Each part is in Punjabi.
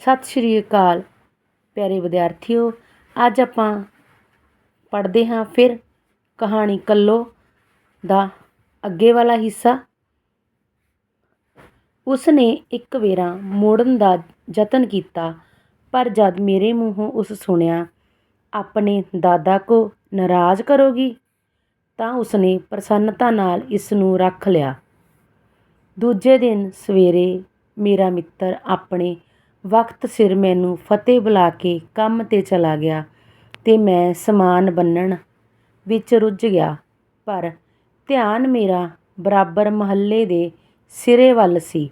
ਸਤਿ ਸ਼੍ਰੀ ਅਕਾਲ, ਪਿਆਰੇ ਵਿਦਿਆਰਥੀਓ। ਅੱਜ ਆਪਾਂ ਪੜ੍ਹਦੇ ਹਾਂ ਫਿਰ ਕਹਾਣੀ ਕੱਲੋ ਦਾ ਅੱਗੇ ਵਾਲਾ ਹਿੱਸਾ। ਉਸ ਨੇ ਇੱਕ ਵੇਰਾ ਮੋੜਨ ਦਾ ਯਤਨ ਕੀਤਾ, ਪਰ ਜਦ ਮੇਰੇ ਮੂੰਹੋਂ ਉਸ ਸੁਣਿਆ, ਆਪਣੇ ਦਾਦਾ ਕੋ ਨਾਰਾਜ਼ ਕਰੋਗੀ? ਤਾਂ ਉਸਨੇ ਪ੍ਰਸੰਨਤਾ ਨਾਲ ਇਸ ਨੂੰ ਰੱਖ ਲਿਆ। ਦੂਜੇ ਦਿਨ ਸਵੇਰੇ ਮੇਰਾ ਮਿੱਤਰ ਆਪਣੇ ਵਕਤ ਸਿਰ ਮੈਨੂੰ ਫਤਿਹ ਬੁਲਾ ਕੇ ਕੰਮ 'ਤੇ ਚਲਾ ਗਿਆ ਅਤੇ ਮੈਂ ਸਮਾਨ ਬੰਨਣ ਵਿੱਚ ਰੁੱਝ ਗਿਆ। ਪਰ ਧਿਆਨ ਮੇਰਾ ਬਰਾਬਰ ਮੁਹੱਲੇ ਦੇ ਸਿਰੇ ਵੱਲ ਸੀ।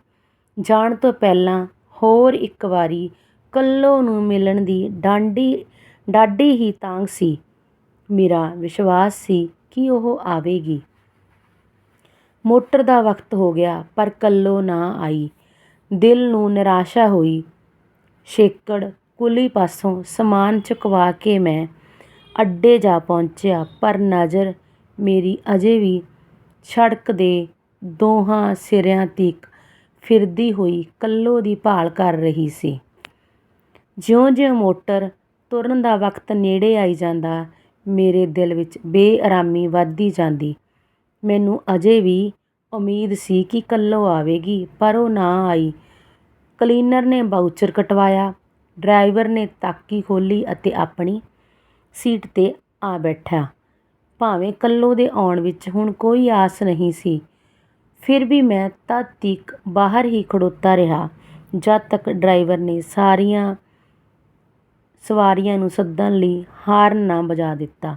ਜਾਣ ਤੋਂ ਪਹਿਲਾਂ ਹੋਰ ਇੱਕ ਵਾਰੀ ਕੱਲੋ ਨੂੰ ਮਿਲਣ ਦੀ ਡਾਂਡੀ ਡਾਢੀ ਹੀ ਤਾਂਘ ਸੀ। ਮੇਰਾ ਵਿਸ਼ਵਾਸ ਸੀ ਕਿ ਉਹ ਆਵੇਗੀ। ਮੋਟਰ ਦਾ ਵਕਤ ਹੋ ਗਿਆ ਪਰ ਕੱਲੋ ਨਾ ਆਈ। ਦਿਲ ਨੂੰ ਨਿਰਾਸ਼ਾ ਹੋਈ। ਸ਼ੇਕੜ ਕੁਲੀ ਪਾਸੋਂ ਸਮਾਨ ਚੁਕਵਾ ਕੇ ਮੈਂ ਅੱਡੇ ਜਾ ਪਹੁੰਚਿਆ, ਪਰ ਨਜ਼ਰ ਮੇਰੀ ਅਜੇ ਵੀ ਸੜਕ ਦੇ ਦੋਹਾਂ ਸਿਰਿਆਂ ਤੀਕ ਫਿਰਦੀ ਹੋਈ ਕੱਲੋ ਦੀ ਭਾਲ ਕਰ ਰਹੀ ਸੀ। ਜਿਉਂ-ਜਿਉਂ ਮੋਟਰ ਤੁਰਨ ਦਾ ਵਕਤ ਨੇੜੇ ਆਈ ਜਾਂਦਾ, ਮੇਰੇ ਦਿਲ ਵਿੱਚ ਬੇਅਰਾਮੀ ਵੱਧਦੀ ਜਾਂਦੀ। ਮੈਨੂੰ ਅਜੇ ਵੀ ਉਮੀਦ ਸੀ ਕਿ ਕੱਲੋ ਆਵੇਗੀ, ਪਰ ਉਹ ਨਾ ਆਈ। ਕਲੀਨਰ ਨੇ ਬਾਊਚਰ ਕਟਵਾਇਆ। ਡਰਾਈਵਰ ਨੇ ਤਾਕੀ ਖੋਲੀ ਅਤੇ ਆਪਣੀ ਸੀਟ 'ਤੇ ਆ ਬੈਠਾ। ਭਾਵੇਂ ਕੱਲੋ ਦੇ ਆਉਣ ਵਿੱਚ ਹੁਣ ਕੋਈ ਆਸ ਨਹੀਂ ਸੀ, ਫਿਰ ਵੀ ਮੈਂ ਤਦ ਤੀਕ ਬਾਹਰ ਹੀ ਖੜੋਤਾ ਰਿਹਾ, ਜਦ ਤੱਕ ਡਰਾਈਵਰ ਨੇ ਸਾਰੀਆਂ ਸਵਾਰੀਆਂ ਨੂੰ ਸੱਦਣ ਲਈ ਹਾਰਨ ਨਾ ਵਜਾ ਦਿੱਤਾ।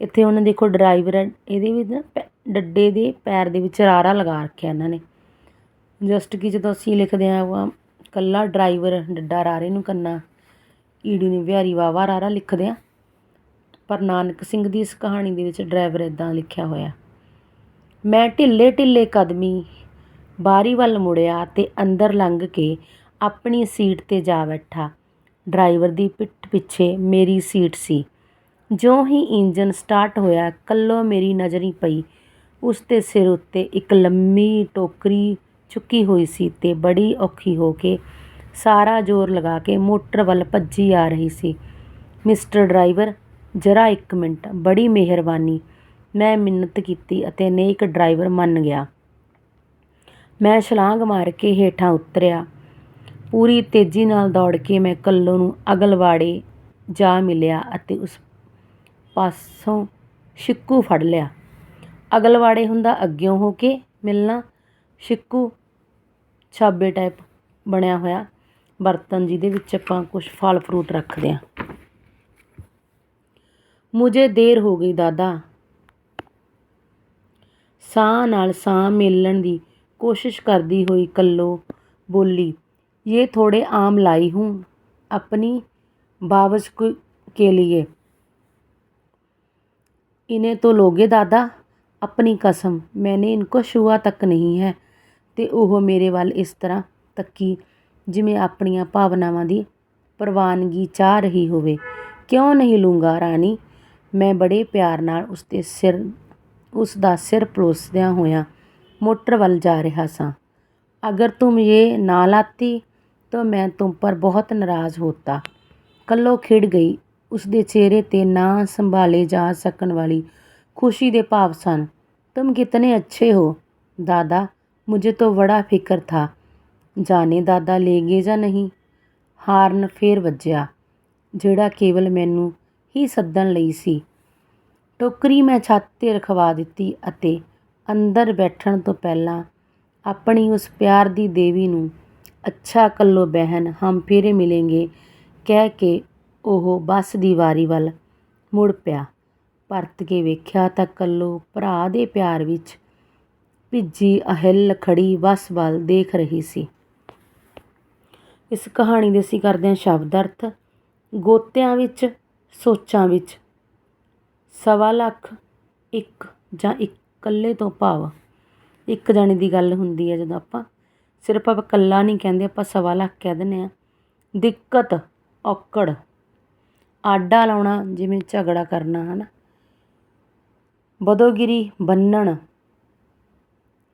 ਇੱਥੇ ਉਹਨਾਂ ਦੇਖੋ, ਡਰਾਈਵਰ ਇਹਦੇ ਵਿੱਚ ਨਾ ਪੈ- ਡੱਡੇ ਦੇ ਪੈਰ ਦੇ ਵਿੱਚ ਰਾਰਾ ਲਗਾ ਰੱਖਿਆ ਇਹਨਾਂ ਨੇ। ਜਸਟ ਕਿ ਜਦੋਂ ਅਸੀਂ ਲਿਖਦੇ ਹਾਂ ਵਾ ਕੱਲਾ ਡਰਾਈਵਰ ਡੱਡਾ ਰਾਰੇ ਨੂੰ ਕੰਨਾ, ਈੜੀ ਨੂੰ ਵਿਹਾਰੀ ਵਾਵਾ ਰਾਰਾ ਲਿਖਦੇ ਆ ਪਰ ਨਾਨਕ ਸਿੰਘ ਦੀ ਇਸ ਕਹਾਣੀ ਦੇ ਵਿੱਚ ਡਰਾਈਵਰ ਇਦਾਂ ਲਿਖਿਆ ਹੋਇਆ, ਮੈਂ ਢਿੱਲੇ ਢਿੱਲੇ ਕਦਮੀ ਬਾਰੀ ਵੱਲ ਮੁੜਿਆ ਤੇ ਅੰਦਰ ਲੰਘ ਕੇ ਆਪਣੀ ਸੀਟ ਤੇ ਜਾ ਬੈਠਾ। ਡਰਾਈਵਰ ਦੀ ਪਿੱਠ ਪਿੱਛੇ ਮੇਰੀ ਸੀਟ ਸੀ। ਜਿਉਂ ਹੀ ਇੰਜਨ ਸਟਾਰਟ ਹੋਇਆ ਕੱਲੋ ਮੇਰੀ ਨਜ਼ਰੀ ਪਈ। ਉਸ ਦੇ ਸਿਰ ਉੱਤੇ ਇੱਕ ਲੰਮੀ ਟੋਕਰੀ ਚੁੱਕੀ ਹੋਈ ਸੀ ਤੇ ਬੜੀ ਔਖੀ ਹੋ ਕੇ ਸਾਰਾ ਜ਼ੋਰ ਲਗਾ ਕੇ ਮੋਟਰ ਵੱਲ ਭੱਜੀ ਆ ਰਹੀ ਸੀ। ਮਿਸਟਰ ਡਰਾਈਵਰ, ਜਰਾ ਇੱਕ ਮਿੰਟ, ਬੜੀ ਮਿਹਰਬਾਨੀ। ਮੈਂ ਮਿੰਨਤ ਕੀਤੀ ਅਤੇ ਨੇਕ ਡਰਾਈਵਰ ਮੰਨ ਗਿਆ। ਮੈਂ ਛਲਾਂਗ ਮਾਰ ਕੇ ਹੇਠਾਂ ਉਤਰਿਆ। ਪੂਰੀ ਤੇਜ਼ੀ ਨਾਲ ਦੌੜ ਕੇ ਮੈਂ ਕੱਲੋ ਨੂੰ ਅਗਲਵਾੜੇ ਜਾ ਮਿਲਿਆ ਅਤੇ ਉਸ ਪਾਸੋਂ ਛਿੱਕੂ ਫੜ ਲਿਆ। ਅਗਲਵਾੜੇ ਹੁੰਦਾ ਅੱਗਿਓਂ ਹੋ ਕੇ ਮਿਲਣਾ ਸ਼ਿੱਕੂ ਛਾਬੇ ਟਾਈਪ ਬਣਿਆ ਹੋਇਆ ਬਰਤਨ ਜਿਹਦੇ ਵਿੱਚ ਆਪਾਂ ਕੁਝ ਫਲ ਫਰੂਟ ਰੱਖਦੇ ਹਾਂ ਮੁਝੇ ਦੇਰ ਹੋ ਗਈ ਦਾਦਾ ਸਾਹ ਨਾਲ ਸਾਹ ਮੇਲਣ ਦੀ ਕੋਸ਼ਿਸ਼ ਕਰਦੀ ਹੋਈ ਕੱਲੋ ਬੋਲੀ ये थोड़े आम लाई हूँ अपनी बावज को- के लिए इन्हें तो लोगे दादा अपनी कसम मैंने इनको छुआ तक नहीं है ਤੇ ਉਹ ਮੇਰੇ ਵੱਲ ਇਸ ਤਰ੍ਹਾਂ ਤੱਕੀ ਜਿਵੇਂ ਆਪਣੀਆਂ ਭਾਵਨਾਵਾਂ ਦੀ ਪ੍ਰਵਾਨਗੀ ਚਾਹ ਰਹੀ ਹੋਵੇ ਕਿਉਂ ਨਹੀਂ ਲੂੰਗਾ ਰਾਣੀ ਮੈਂ ਬੜੇ ਪਿਆਰ ਨਾਲ ਉਸ ਦੇ ਸਿਰ ਉਸ ਦਾ ਸਿਰ ਪਲੋਸਦਿਆਂ ਹੋਇਆਂ ਮੋਟਰ ਵੱਲ ਜਾ ਰਿਹਾ ਸਾਂ अगर तुम ये ना लाती तो मैं तुम पर बहुत नाराज़ होता ਕੱਲੋ ਖਿੜ ਗਈ ਉਸ ਦੇ ਚਿਹਰੇ ਤੇ ਨਾ ਸੰਭਾਲੇ ਜਾ ਸਕਣ ਵਾਲੀ ਖੁਸ਼ੀ ਦੇ ਭਾਵ ਸਨ तुम कितने अच्छे हो दादा मुझे तो बड़ा फ़िक्र था। ਜਾਣੇ ਦਾਦਾ ਲੈ ਗਏ ਜਾਂ ਨਹੀਂ ਹਾਰਨ ਫੇਰ ਵੱਜਿਆ ਜਿਹੜਾ ਕੇਵਲ ਮੈਨੂੰ ਹੀ ਸੱਦਣ ਲਈ ਸੀ ਟੋਕਰੀ ਮੈਂ ਛੱਤ 'ਤੇ ਰਖਵਾ ਦਿੱਤੀ ਅਤੇ ਅੰਦਰ ਬੈਠਣ ਤੋਂ ਪਹਿਲਾਂ ਆਪਣੀ ਉਸ ਪਿਆਰ ਦੀ ਦੇਵੀ ਨੂੰ ਅੱਛਾ ਕੱਲੋ ਬਹਿਨ ਹਮ ਫਿਰ ਮਿਲेंगे ਕਹਿ ਕੇ ਉਹ ਬੱਸ ਦੀ ਵਾਰੀ ਵੱਲ ਮੁੜ ਪਿਆ ਪਰਤ ਕੇ ਵੇਖਿਆ ਤਾਂ ਕੱਲੋ ਭਰਾ ਦੇ ਪਿਆਰ ਵਿੱਚ ਭਿੱਜੀ ਅਹਿਲ ਖੜੀ ਬੱਸ ਵੱਲ ਦੇਖ ਰਹੀ ਸੀ। ਇਸ ਕਹਾਣੀ ਦੇ ਅਸੀਂ ਕਰਦੇ ਹਾਂ ਸ਼ਬਦ ਅਰਥ। ਗੋਤਿਆਂ ਵਿੱਚ, ਸੋਚਾਂ ਵਿੱਚ। ਸਵਾ ਲੱਖ ਇੱਕ ਜਾਂ ਇਕੱਲੇ ਤੋਂ ਭਾਵ। ਇੱਕ ਜਾਣੇ ਦੀ ਗੱਲ ਹੁੰਦੀ ਹੈ ਜਦੋਂ ਆਪਾਂ ਸਿਰਫ ਆਪਾਂ ਇਕੱਲਾ ਨਹੀਂ ਕਹਿੰਦੇ, ਆਪਾਂ ਸਵਾ ਲੱਖ ਕਹਿ ਦਿੰਦੇ ਹਾਂ। ਦਿੱਕਤ, ਔਕੜ। ਆਡਾ ਲਾਉਣਾ, ਜਿਵੇਂ ਝਗੜਾ ਕਰਨਾ ਹੈ ਨਾ ਬਦੋਗਿਰੀ ਬੰਨਣ।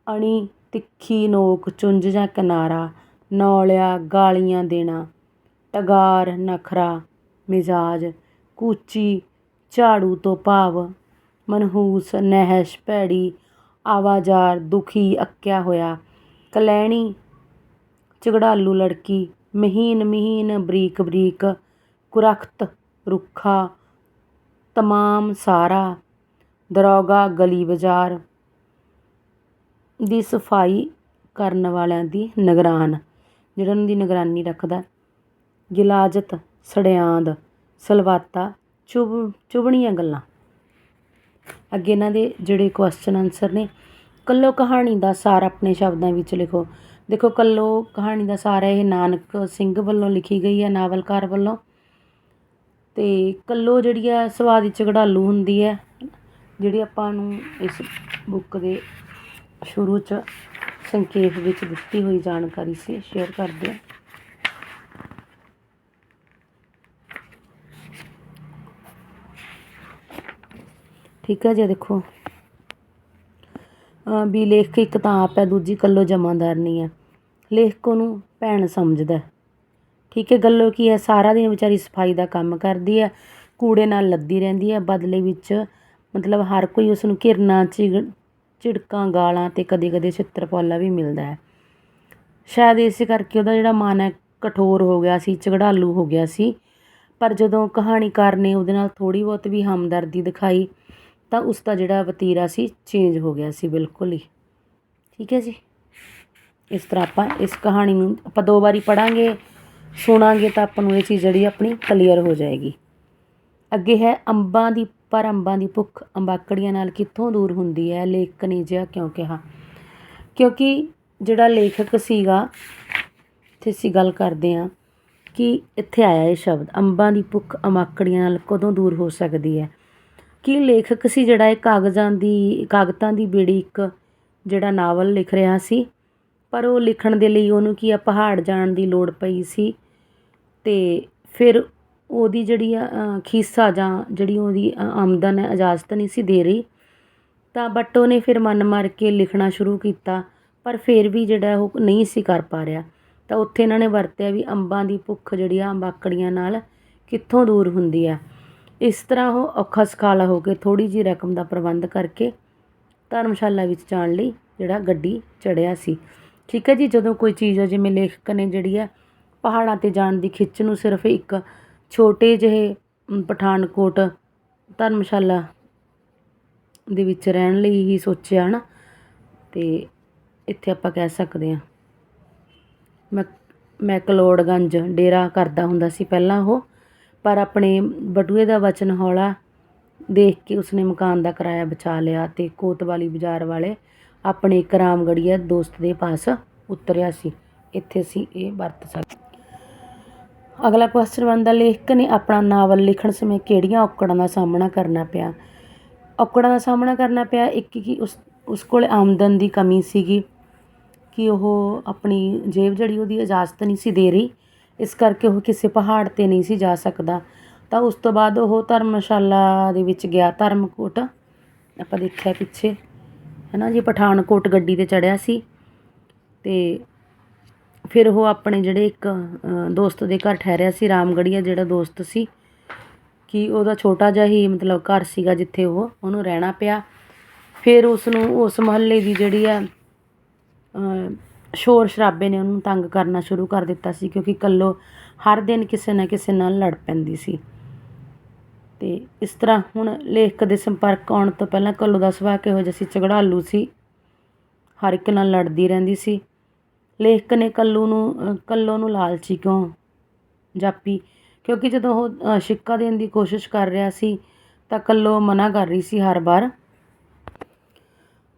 ਅਣੀ ਤਿੱਖੀ ਨੋਕ ਚੁੰਝ ਜਾਂ ਕਿਨਾਰਾ, ਨੌਲਿਆ ਗਾਲੀਆਂ ਦੇਣਾ, ਟਗਾਰ ਨਖਰਾ, ਮਿਜ਼ਾਜ, ਕੂਚੀ, ਝਾੜੂ ਤੋਂ ਭਾਵ, ਮਨਹੂਸ ਨਹਿਸ਼ ਭੈੜੀ, ਆਵਾਜ਼ਾਰ ਦੁਖੀ ਅੱਕਿਆ ਹੋਇਆ, ਕਲੈਣੀ ਝਗੜਾਲੂ ਲੜਕੀ, ਮਹੀਨ ਮਹੀਨ ਬਰੀਕ ਬਰੀਕ, ਕੁਰਖਤ ਰੁੱਖਾ, ਤਮਾਮ ਸਾਰਾ, ਦਰੋਗਾ ਗਲੀ ਬਾਜ਼ਾਰ ਦੀ ਸਫ਼ਾਈ ਕਰਨ ਵਾਲਿਆਂ ਦੀ ਨਿਗਰਾਨ, ਜਿਹੜਾ ਉਹਨਾਂ ਦੀ ਨਿਗਰਾਨੀ ਰੱਖਦਾ ਗਿਲਾਜਤ, ਸੜਿਆਂਦ, ਸਲਵਾਤਾ, ਚੁਭ, ਚੁਭਣੀਆਂ ਗੱਲਾਂ। ਅੱਗੇ ਇਹਨਾਂ ਦੇ ਜਿਹੜੇ ਕੁਐਸਚਨ ਆਨਸਰ ਨੇ, ਕੱਲੋ ਕਹਾਣੀ ਦਾ ਸਾਰ ਆਪਣੇ ਸ਼ਬਦਾਂ ਵਿੱਚ ਲਿਖੋ। ਦੇਖੋ, ਕੱਲੋ ਕਹਾਣੀ ਦਾ ਸਾਰ ਇਹ ਨਾਨਕ ਸਿੰਘ ਵੱਲੋਂ ਲਿਖੀ ਗਈ ਹੈ, ਨਾਵਲਕਾਰ ਵੱਲੋਂ। ਤੇ ਕੱਲੋ ਜਿਹੜੀ ਹੈ ਵਿੱਚ ਘੜਾਲੂ ਹੁੰਦੀ ਹੈ, ਜਿਹੜੀ ਆਪਾਂ ਨੂੰ ਇਸ ਬੁੱਕ ਦੇ ਸ਼ੁਰੂ 'ਚ ਸੰਖੇਪ ਵਿੱਚ ਦਿੱਤੀ ਹੋਈ ਜਾਣਕਾਰੀ ਸੀ ਸ਼ੇਅਰ ਕਰਦੇ ਹਾਂ। ਠੀਕ ਹੈ ਜੀ ਦੇਖੋ। ਵੀ ਲੇਖਕ ਇੱਕ ਤਾਂ ਆਪ ਹੈ, ਦੂਜੀ ਕੱਲੋ ਜਮਾਦਾਰ ਨਹੀਂ ਹੈ। ਲੇਖਕ ਉਹਨੂੰ ਭੈਣ ਸਮਝਦਾ ਠੀਕ ਹੈ, ਗੱਲੋ ਕੀ ਹੈ, ਸਾਰਾ ਦਿਨ ਵਿਚਾਰੀ ਸਫ਼ਾਈ ਦਾ ਕੰਮ ਕਰਦੀ ਹੈ, ਕੂੜੇ ਨਾਲ ਲੱਦੀ ਰਹਿੰਦੀ ਹੈ, ਬਦਲੇ ਵਿੱਚ ਮਤਲਬ ਹਰ ਕੋਈ ਉਸ ਨੂੰ ਘਿਰਨਾ ਝਿਗ ਝਿੜਕਾਂ, ਗਾਲਾਂ ਅਤੇ ਕਦੇ ਕਦੇ ਛਿੱਤਰਪਾਲਾ ਵੀ ਮਿਲਦਾ ਹੈ। ਸ਼ਾਇਦ ਇਸੇ ਕਰਕੇ ਉਹਦਾ ਜਿਹੜਾ ਮਨ ਹੈ ਕਠੋਰ ਹੋ ਗਿਆ ਸੀ, ਝਗੜਾਲੂ ਹੋ ਗਿਆ ਸੀ। ਪਰ ਜਦੋਂ ਕਹਾਣੀਕਾਰ ਨੇ ਉਹਦੇ ਨਾਲ ਥੋੜ੍ਹੀ ਬਹੁਤ ਵੀ ਹਮਦਰਦੀ ਦਿਖਾਈ, ਤਾਂ ਉਸ ਦਾ ਜਿਹੜਾ ਵਤੀਰਾ ਸੀ ਚੇਂਜ ਹੋ ਗਿਆ ਸੀ ਬਿਲਕੁਲ ਹੀ। ਠੀਕ ਹੈ ਜੀ? ਇਸ ਤਰ੍ਹਾਂ ਆਪਾਂ ਇਸ ਕਹਾਣੀ ਨੂੰ ਆਪਾਂ ਦੋ ਵਾਰੀ ਪੜਾਂਗੇ ਸੁਣਾਂਗੇ ਤਾਂ ਆਪਾਂ ਨੂੰ ਇਹ ਚੀਜ਼ ਜਿਹੜੀ ਆਪਣੀ ਕਲੀਅਰ ਹੋ ਜਾਏਗੀ। ਅੱਗੇ ਹੈ ਅੰਬਾਂ ਦੀ ਪਰ ਅੰਬਾਂ ਦੀ ਭੁੱਖ ਅੰਬਾਕੜੀਆਂ ਨਾਲ ਕਿੱਥੋਂ ਦੂਰ ਹੁੰਦੀ ਹੈ? ਲੇਖਕ ਨੇ ਜਿਹਾ ਕਿਉਂ ਕਿਹਾ? ਕਿਉਂਕਿ ਜਿਹੜਾ ਲੇਖਕ ਸੀਗਾ ਇੱਥੇ ਅਸੀਂ ਗੱਲ ਕਰਦੇ ਹਾਂ ਕਿ ਇੱਥੇ ਆਇਆ ਇਹ ਸ਼ਬਦ, ਅੰਬਾਂ ਦੀ ਭੁੱਖ ਅੰਬਾਕੜੀਆਂ ਨਾਲ ਕਦੋਂ ਦੂਰ ਹੋ ਸਕਦੀ ਹੈ? ਕਿ ਲੇਖਕ ਸੀ ਜਿਹੜਾ ਇਹ ਕਾਗਜ਼ਾਂ ਦੀ, ਕਾਗਤਾਂ ਦੀ ਬੇੜੀ ਇੱਕ ਜਿਹੜਾ ਨਾਵਲ ਲਿਖ ਰਿਹਾ ਸੀ, ਪਰ ਉਹ ਲਿਖਣ ਦੇ ਲਈ ਉਹਨੂੰ ਕੀ ਆ, ਪਹਾੜ ਜਾਣ ਦੀ ਲੋੜ ਪਈ ਸੀ, ਤੇ ਫਿਰ ਉਹਦੀ ਜਿਹੜੀ ਆ ਖੀਸਾ ਜਾਂ ਜਿਹੜੀ ਉਹਦੀ ਆਮਦਨ ਹੈ, ਇਜਾਜ਼ਤ ਨਹੀਂ ਸੀ ਦੇ ਰਹੀ। ਤਾਂ ਬਟ ਉਹਨੇ ਫਿਰ ਮਨ ਮਾਰ ਕੇ ਲਿਖਣਾ ਸ਼ੁਰੂ ਕੀਤਾ, ਪਰ ਫਿਰ ਵੀ ਜਿਹੜਾ ਉਹ ਨਹੀਂ ਸੀ ਕਰ ਪਾ ਰਿਹਾ। ਤਾਂ ਉੱਥੇ ਇਹਨਾਂ ਨੇ ਵਰਤਿਆ ਵੀ ਅੰਬਾਂ ਦੀ ਭੁੱਖ ਜਿਹੜੀ ਆ ਅੰਬਾਕੜੀਆਂ ਨਾਲ ਕਿੱਥੋਂ ਦੂਰ ਹੁੰਦੀ ਆ। ਇਸ ਤਰ੍ਹਾਂ ਉਹ ਔਖਾ ਸਖਾਲਾ ਹੋ ਕੇ ਥੋੜ੍ਹੀ ਜੀ ਰਕਮ ਦਾ ਪ੍ਰਬੰਧ ਕਰਕੇ ਧਰਮਸ਼ਾਲਾ ਵਿੱਚ ਜਾਣ ਲਈ ਜਿਹੜਾ ਗੱਡੀ ਚੜਿਆ ਸੀ। ਠੀਕ ਹੈ ਜੀ, ਜਦੋਂ ਕੋਈ ਚੀਜ਼ ਆ, ਜਿਵੇਂ ਲੇਖਕ ਨੇ ਜਿਹੜੀ ਆ, ਪਹਾੜਾਂ ਤੇ ਜਾਣ ਦੀ ਖਿੱਚ ਨੂੰ ਸਿਰਫ ਇੱਕ ਛੋਟੇ ਜਿਹੇ ਪਠਾਨਕੋਟ ਧਰਮਸ਼ਾਲਾ ਦੇ ਵਿੱਚ ਰਹਿਣ ਲਈ ਹੀ ਸੋਚਿਆ ਨਾ ਅਤੇ ਇੱਥੇ ਆਪਾਂ ਕਹਿ ਸਕਦੇ ਹਾਂ। ਮੈਂ ਮੈਕਲੋਡਗੰਜ ਡੇਰਾ ਕਰਦਾ ਹੁੰਦਾ ਸੀ ਪਹਿਲਾਂ ਉਹ, ਪਰ ਆਪਣੇ ਬਟੂਏ ਦਾ ਵਚਨ ਹੌਲਾ ਦੇਖ ਕੇ ਉਸਨੇ ਮਕਾਨ ਦਾ ਕਿਰਾਇਆ ਬਚਾ ਲਿਆ ਤੇ ਕੋਤਵਾਲੀ ਬਾਜ਼ਾਰ ਵਾਲੇ ਆਪਣੇ ਇੱਕ ਰਾਮਗੜੀਆ ਦੋਸਤ ਦੇ ਪਾਸ ਉਤਰਿਆ ਸੀ। ਇੱਥੇ ਅਸੀਂ ਇਹ ਵਰਤ ਸਕਦੇ ਅਗਲਾ ਕੁਐਸਚਨ ਬਣਦਾ ਲੇਖਕ ਨੇ ਆਪਣਾ ਨਾਵਲ ਲਿਖਣ ਸਮੇਂ ਕਿਹੜੀਆਂ ਔਕੜਾਂ ਦਾ ਸਾਹਮਣਾ ਕਰਨਾ ਪਿਆ? ਔਕੜਾਂ ਦਾ ਸਾਹਮਣਾ ਕਰਨਾ ਪਿਆ, ਇੱਕ ਕਿ ਉਸ ਉਸ ਕੋਲ ਆਮਦਨ ਦੀ ਕਮੀ ਸੀਗੀ ਕਿ ਉਹ ਆਪਣੀ ਜੇਬ ਜਿਹੜੀ ਉਹਦੀ ਇਜਾਜ਼ਤ ਨਹੀਂ ਸੀ ਦੇ ਰਹੀ, ਇਸ ਕਰਕੇ ਉਹ ਕਿਸੇ ਪਹਾੜ ਤੇ ਨਹੀਂ ਸੀ ਜਾ ਸਕਦਾ। ਤਾਂ ਉਸ ਤੋਂ ਬਾਅਦ ਉਹ ਧਰਮਸ਼ਾਲਾ ਦੇ ਵਿੱਚ ਗਿਆ, ਧਰਮਕੋਟ। ਆਪਾਂ ਦੇਖਿਆ ਪਿੱਛੇ ਹੈ ਨਾ ਜੀ, ਪਠਾਨਕੋਟ ਗੱਡੀ ਤੇ ਚੜਿਆ ਸੀ ਤੇ ਫਿਰ ਉਹ ਆਪਣੇ ਜਿਹੜੇ ਇੱਕ ਦੋਸਤ ਦੇ ਘਰ ਠਹਿਰਿਆ ਸੀ ਰਾਮਗੜੀਆ ਜਿਹੜਾ ਦੋਸਤ ਸੀ, ਕਿ ਉਹਦਾ ਛੋਟਾ ਜਿਹਾ ਹੀ ਮਤਲਬ ਘਰ ਸੀਗਾ ਜਿੱਥੇ ਉਹ, ਉਹਨੂੰ ਰਹਿਣਾ ਪਿਆ। ਫਿਰ ਉਸ ਨੂੰ ਉਸ ਮੁਹੱਲੇ ਦੀ ਜਿਹੜੀ ਆ ਸ਼ੋਰ ਸ਼ਰਾਬੇ ਨੇ ਉਹਨੂੰ ਤੰਗ ਕਰਨਾ ਸ਼ੁਰੂ ਕਰ ਦਿੱਤਾ ਸੀ, ਕਿਉਂਕਿ ਕੱਲੋ ਹਰ ਦਿਨ ਕਿਸੇ ਨਾ ਕਿਸੇ ਨਾਲ ਲੜ ਪੈਂਦੀ ਸੀ। ਤੇ ਇਸ ਤਰ੍ਹਾਂ ਹੁਣ ਲੇਖਕ ਦੇ ਸੰਪਰਕ ਆਉਣ ਤੋਂ ਪਹਿਲਾਂ ਕੱਲੋ ਦਾ ਸੁਭਾਅ ਕਿਹੋ ਜਿਹਾ ਸੀ, ਝਗੜਾਲੂ ਸੀ, ਹਰ ਇੱਕ ਨਾਲ ਲੜਦੀ ਰਹਿੰਦੀ ਸੀ। ਲੇਖਕ ਨੇ ਕੱਲੂ ਨੂੰ ਅ, ਕੱਲੋ ਨੂੰ ਲਾਲਚੀ ਕਿਉਂ ਜਾਪੀ? ਕਿਉਂਕਿ ਜਦੋਂ ਉਹ ਅ, ਸਿੱਕਾ ਦੇਣ ਦੀ ਕੋਸ਼ਿਸ਼ ਕਰ ਰਿਹਾ ਸੀ ਤਾਂ ਕੱਲੋ ਮਨਾ ਕਰ ਰਹੀ ਸੀ ਹਰ ਵਾਰ।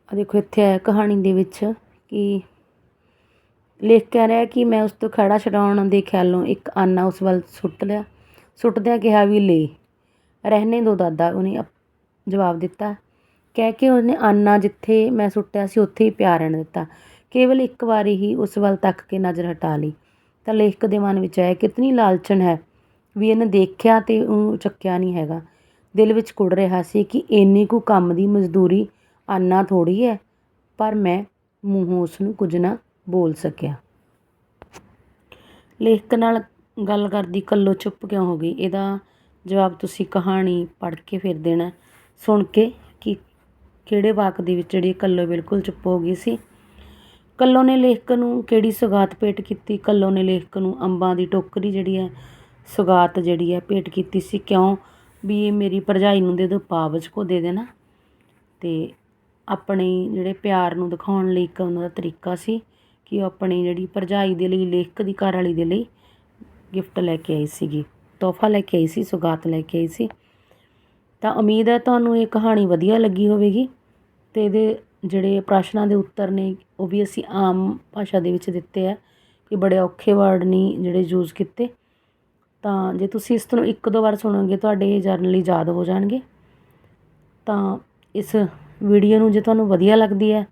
ਆ ਦੇਖੋ ਇੱਥੇ ਹੈ ਕਹਾਣੀ ਦੇ ਵਿੱਚ ਕਿ ਲੇਖ ਕਹਿ ਰਿਹਾ ਕਿ ਮੈਂ ਉਸ ਤੋਂ ਖੜਾ ਛਡਾਉਣ ਦੇ ਖਿਆਲੋਂ ਇੱਕ ਆਨਾ ਉਸ ਵੱਲ ਸੁੱਟ ਲਿਆ। ਸੁੱਟਦਿਆਂ ਕਿਹਾ ਵੀ ਲੈ ਰਹਿਣੇ ਦੋ ਦਾਦਾ ਉਹਨੇ ਜਵਾਬ ਦਿੱਤਾ। ਕਹਿ ਕੇ ਉਹਨੇ ਆਨਾ ਜਿੱਥੇ ਮੈਂ ਸੁੱਟਿਆ ਸੀ ਉੱਥੇ ਹੀ ਪਿਆ ਰਹਿਣ ਦਿੱਤਾ। ਕੇਵਲ ਇੱਕ ਵਾਰੀ ਹੀ ਉਸ ਵੱਲ ਤੱਕ ਕੇ ਨਜ਼ਰ ਹਟਾ ਲਈ। ਤਾਂ ਲੇਖਕ ਦੇ ਮਨ ਵਿੱਚ ਆਇਆ, ਕਿਤਨੀ ਲਾਲਚਣ ਹੈ ਵੀ ਇਹਨੇ ਦੇਖਿਆ ਅਤੇ ਉਹ ਚੱਕਿਆ ਨਹੀਂ ਹੈਗਾ। ਦਿਲ ਵਿੱਚ ਕੁੜ ਰਿਹਾ ਸੀ ਕਿ ਇੰਨੀ ਕੁ ਕੰਮ ਦੀ ਮਜ਼ਦੂਰੀ ਆਨਾ ਥੋੜ੍ਹੀ ਹੈ, ਪਰ ਮੈਂ ਮੂੰਹੋਂ ਉਸ ਨੂੰ ਕੁਝ ਨਾ ਬੋਲ ਸਕਿਆ। ਲੇਖਕ ਨਾਲ ਗੱਲ ਕਰਦੀ ਕੱਲੋ ਚੁੱਪ ਕਿਉਂ ਹੋ ਗਈ? ਇਹਦਾ ਜਵਾਬ ਤੁਸੀਂ ਕਹਾਣੀ ਪੜ੍ਹ ਕੇ ਫਿਰ ਦੇਣਾ। ਸੁਣ ਕੇ ਕਿ ਕਿਹੜੇ ਵਾਕ ਦੇ ਵਿੱਚ ਜਿਹੜੀ ਕੱਲੋ ਬਿਲਕੁਲ ਚੁੱਪ ਹੋ ਗਈ ਸੀ ਕੱਲੋ ਨੇ ਲੇਖਕ ਨੂੰ ਕਿਹੜੀ ਸੌਗਾਤ ਭੇਟ ਕੀਤੀ? ਕੱਲੋ ਨੇ ਲੇਖਕ ਨੂੰ ਅੰਬਾਂ ਦੀ ਟੋਕਰੀ ਜਿਹੜੀ ਹੈ, ਸੌਗਾਤ ਜਿਹੜੀ ਹੈ ਭੇਟ ਕੀਤੀ ਸੀ। ਕਿਉਂ? ਵੀ ਇਹ ਮੇਰੀ ਭਰਜਾਈ ਨੂੰ ਦੇ ਦਿਓ, ਪਾਵਜ ਕੋ ਦੇ ਦੇਣਾ। ਅਤੇ ਆਪਣੇ ਜਿਹੜੇ ਪਿਆਰ ਨੂੰ ਦਿਖਾਉਣ ਲਈ ਇੱਕ ਉਹਨਾਂ ਦਾ ਤਰੀਕਾ ਸੀ ਕਿ ਉਹ ਆਪਣੀ ਜਿਹੜੀ ਭਰਜਾਈ ਦੇ ਲਈ, ਲੇਖਕ ਦੀ ਘਰਵਾਲੀ ਦੇ ਲਈ ਗਿਫਟ ਲੈ ਕੇ ਆਈ ਸੀਗੀ। ਤੋਹਫਾ ਲੈ ਕੇ ਆਈ ਸੀ, ਸੌਗਾਤ ਲੈ ਕੇ ਆਈ ਸੀ। ਤਾਂ ਉਮੀਦ ਹੈ ਤੁਹਾਨੂੰ ਇਹ ਕਹਾਣੀ ਵਧੀਆ ਲੱਗੀ ਹੋਵੇਗੀ ਅਤੇ ਇਹਦੇ ਜਿਹੜੇ ਪ੍ਰਸ਼ਨਾਂ ਦੇ ਉੱਤਰ ਨੇ, ਉਹ ਵੀ ਅਸੀਂ ਆਮ ਭਾਸ਼ਾ ਦੇ ਵਿੱਚ ਦਿੱਤੇ ਹੈ ਕਿ ਬੜੇ ਔਖੇ ਵਰਡ ਨਹੀਂ ਜਿਹੜੇ ਯੂਜ਼ ਕੀਤੇ। ਤਾਂ ਜੇ ਤੁਸੀਂ ਇਸ ਨੂੰ ਇੱਕ ਦੋ ਵਾਰ ਸੁਣੋਗੇ, ਤੁਹਾਡੇ ਇਹ ਜਰਨਲੀ ਯਾਦ ਹੋ ਜਾਣਗੇ। ਤਾਂ ਇਸ ਵੀਡੀਓ ਨੂੰ ਜੇ ਤੁਹਾਨੂੰ ਵਧੀਆ ਲੱਗਦੀ ਹੈ,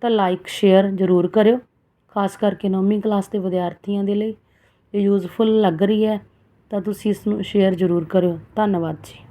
ਤਾਂ ਲਾਈਕ ਸ਼ੇਅਰ ਜ਼ਰੂਰ ਕਰਿਓ, ਖਾਸ ਕਰਕੇ ਨੌਵੀਂ ਕਲਾਸ ਦੇ ਵਿਦਿਆਰਥੀਆਂ ਦੇ ਲਈ। ਇਹ ਯੂਜ਼ਫੁਲ ਲੱਗ ਰਹੀ ਹੈ, ਤਾਂ ਤੁਸੀਂ ਇਸ ਨੂੰ ਸ਼ੇਅਰ ਜ਼ਰੂਰ ਕਰਿਓ। ਧੰਨਵਾਦ ਜੀ।